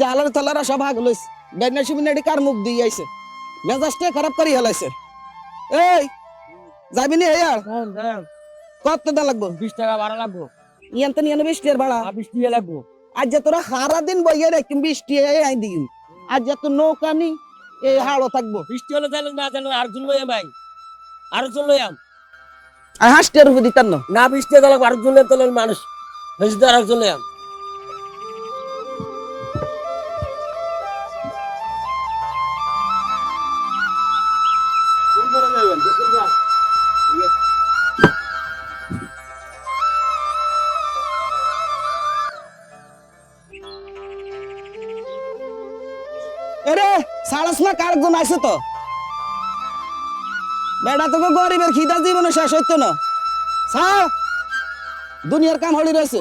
জালার তালারা সব ভাগ লইছে। ডাইনাসি মিনাডি কার মুখ দিয়ে আইছে? মেজাজটা খারাপ করি হেলাইছে। এই যাবি নি ইয়ার কত দা লাগবো? বিশ টাকা ভাড়া লাগবো। ইয়ান তো নিয়ে বিশ ভাড়া। আর বিশ টাকা লাগবো। আজ যে তোরা সারা দিন বইয়ে রাখিম বিশ টিয়া আই দিন আজ যে তো নৌকা নি এই হাড়ো থাকব। বিশ টাকা হলে তাহলে না জানো আরেকজন লইয়াম ভাই। আরেকজন লইয়াম আর হাঁস উপর দিতাম না। বিশ টাকা লাগবো আরেকজন লইয়াম তাহলে মানুষ। বেশি তো আরেকজন লইয়াম কার গুণ আছে তো? বেটা, তোকে গরিবের খিদা জীবনে শেষ হইতো না। দুনিয়ার কাম হলি রয়েছে।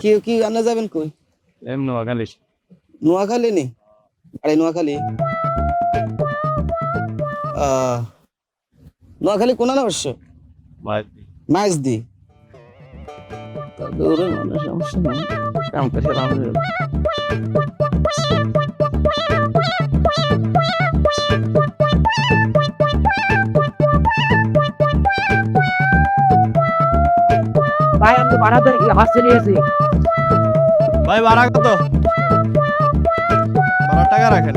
কি কি আনে যাবেন কই? এম নোয়াখালী। নোয়াখালী নি? আরে নোয়াখালী। আহ, নোয়াখালী কোন না অবশ্য? মাছ দি দূরে মানে সমস্যা নেই। কাম করে ভাই, আমি ভাড়া তো হাসতে নিয়েছি ভাই, ভাড়া কত? ভাড়া টাকা রাখেন।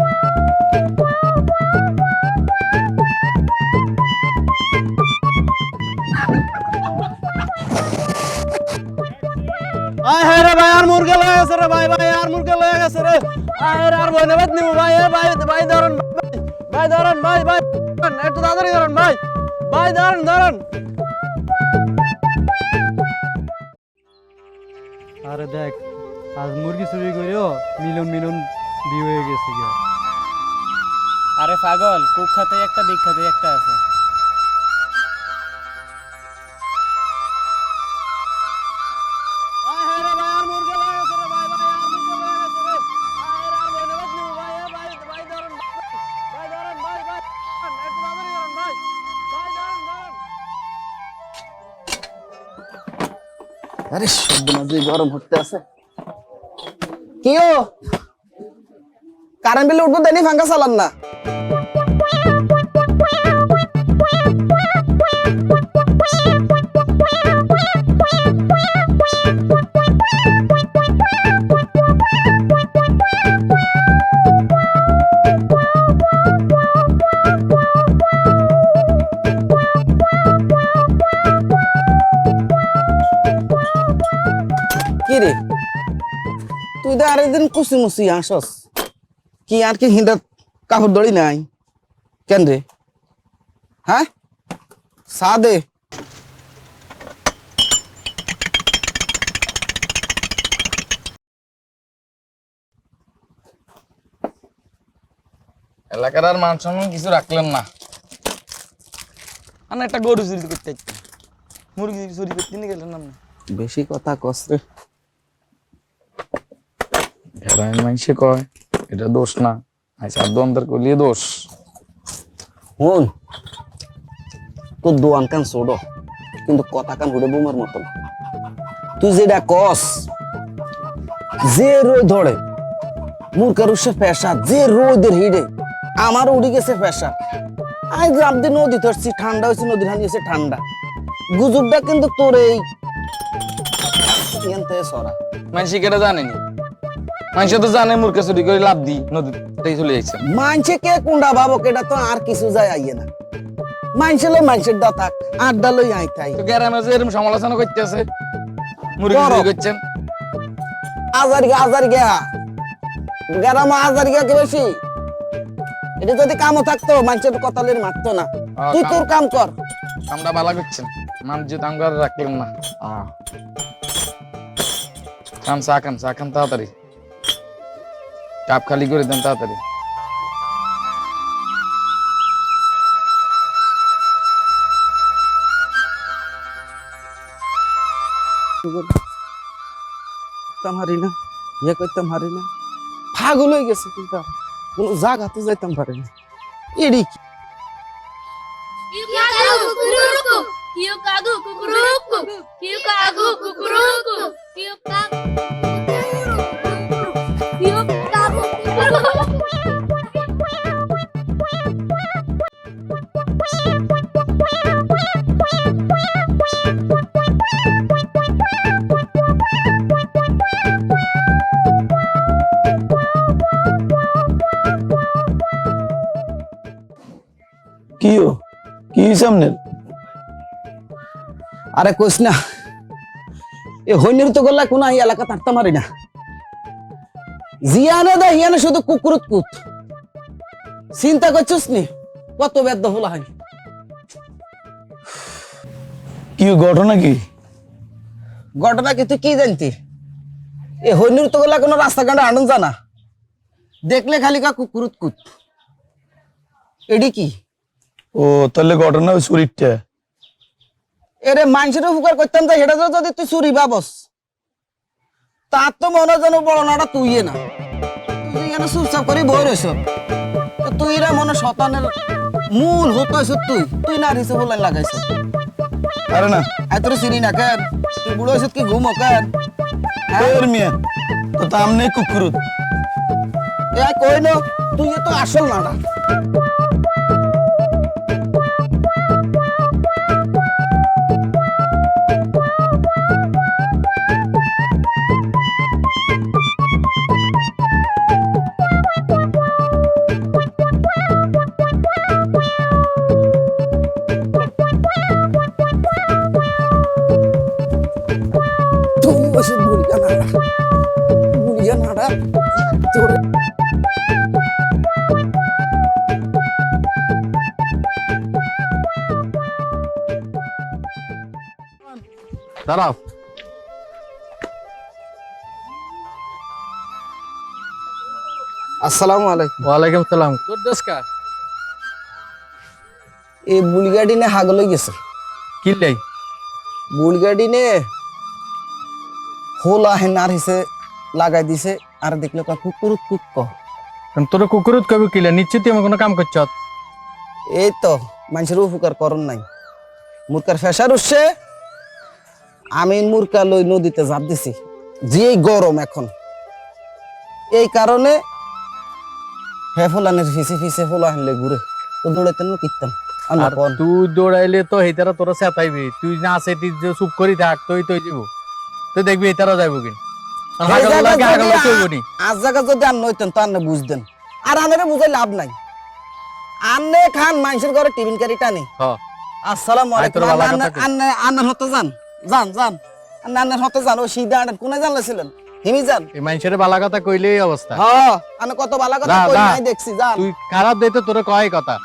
আয় হ্যাঁ রে ভাই, আর মুরগা লয়ে গেছে রে ভাই ভাই, আর মুরগা লয়ে গেছে রে। আয় আর বইনে বাদ নিব ভাই ভাই ভাই, ধরুন ভাই ভাই ভাই একটু তাড়াতাড়ি ভাই ভাই আরে দেখ, আজ মুরগি চুরি করেও মিলন মিলন বিয়ে হয়ে গেছে আরে পাগল, কুখ্যাতে একটা বিখ্যাতে একটা আছে। আরে মাঝে গরম হতে আছে। কিও কারেন্ট বিল উঠবো দেনি ফাঙ্কা চালান না। কি রে তুই তো আরেকদিন কুসি মুসি আসস। কি আর কি হিন্দা কাপড় দড়ি নাই? কেন রে? হ্যাঁ? সা দে। এলাকার আর মান সম্মান কিছু রাখলেন না। আর একটা গরু চুরি করতে মুরগি চুরি করতে গেলেন আপনি। বেশি কথা কস হেরোইন মানুষে কয় এটা দোষ না। আচ্ছা করলে দোষ। হন তোর দোয়ান কান ছোট কিন্তু কথা কান হুড়ে বোমার মতো না। তুই যেটা কস যে রোদ ধরে মূর্খার উৎসে পেশা যে রোদের হিড়ে আমার উড়ি গেছে পেশা আই আজ রামদি নদী ধরছি ঠান্ডা হয়েছে নদী হানি হয়েছে ঠান্ডা। গুজুরটা কিন্তু তোর এই সরা। মানুষে কেটা জানেনি? মানুষে তো জানে চুরি করে লাভ দি চলে মানছে কে কুন্ডা ভাবো কেটা তো আর কিছু যায় আইয়ে না। মানছে লই থাক আড্ডা লই আই তাই তো গ্রামে যে এরকম সমালোচনা করতেছে মুরগি চুরি করছেন। আজার গিয়া আজার গিয়া। গেরাম আজার গিয়া কি বেশি? এটা যদি কামও থাকতো মানুষের কতালের মারতো না। তুই তোর কাম কর। আমরা ভালো করছেন। মান যে দাম করে না। খান চা খান তাড়াতাড়ি। কাপ খালি করে দেন তাড়াতাড়ি। করতাম হারি না ইয়ে করতাম হারি না। পাগল হয়ে গেছে কিন্তু কোনো হাতে যাইতাম পারে না। এডি কি? সামনে আরে কইস না এ হইনের তো গল্লা কোন এই এলাকা থাকতে মারি না। জিয়ানে দা হিয়ানে শুধু কুকুরত কুত। চিন্তা করছিস নি? কত বেদ্য হলা হয়। কি ঘটনা কি? ঘটনা কি তুই কি জানতি? এ হইনুর তো গলা কোনো রাস্তাঘাটে আনন্দ জানা দেখলে খালি কা কুকুরত কুত। এডি কি? ও তাহলে ঘটনা ওই শরীরটা এরে মানুষের উপকার করতাম তো সেটা যদি তুই চুরি ভাবস তার তো মনে যেন বড় নাটা তুই না। তুই এখানে চুপচাপ করে বই রয়েছ তুই রে মনে শতানের মূল হতাইছ তুই। তুই না রিসে বলে লাগাইছ আরে না। আই তোর চিনি না কেন? তুই বুড়ো হয়েছ কি ঘুমো কেন? হ্যাঁ? এর মিয়া। তো তামনে কুকুরত এ কই না? তুই তো আসল নাটা দাঁড়াও আসসালামু আলাইকুম ওয়ালাইকুম সালাম তোর দেশ কা এই বুলগাড়ি নে হাগল গেছে। কি লাই বুলগাড়ি নে হোলা হেনার হিসে লাগাই দিছে। আর দেখলে কা কুকুর কুক ক তোর কুকুরত কবি কিলে? নিশ্চিত আমার কোনো কাম করছ? এই তো মানুষের উপকার করন নাই। মুরকার ফেসার উঠছে। আমি মুরকা লই নদীতে ঝাঁপ দিছি। যে গরম এখন। এই কারণে হে ফুলানের ফিসে ফিসে ফুলা হানলে ঘুরে। তো দৌড়াইতে নো কিতাম তুই দৌড়াইলে তো হেতারা তোরা চেতাইবি তুই না সেটি যে চুপ করি থাক তুই তুই দিব। তুই দেখবি হেতারা যাইব কি আজ জায়গা যদি আর নইতেন তো আন্নে বুঝতেন। আর আনেরে বুঝাই লাভ নাই। আন্নে খান মানুষের ঘরে টিফিন কারি টানি। আসসালামু আলাইকুম। আন্নে আন্নের হতে যান। যান যান। আন্নে আন্নের হতে যান। ও সিধা কোনে জানলেছিলেন হিমি যান। এই মানুষের বালা কথা কইলেই অবস্থা। হ্যাঁ আনে কত ভালো কথা যা, কই নাই দেখছি যান। তুই খারাপ দিতে তোর কয় কথা।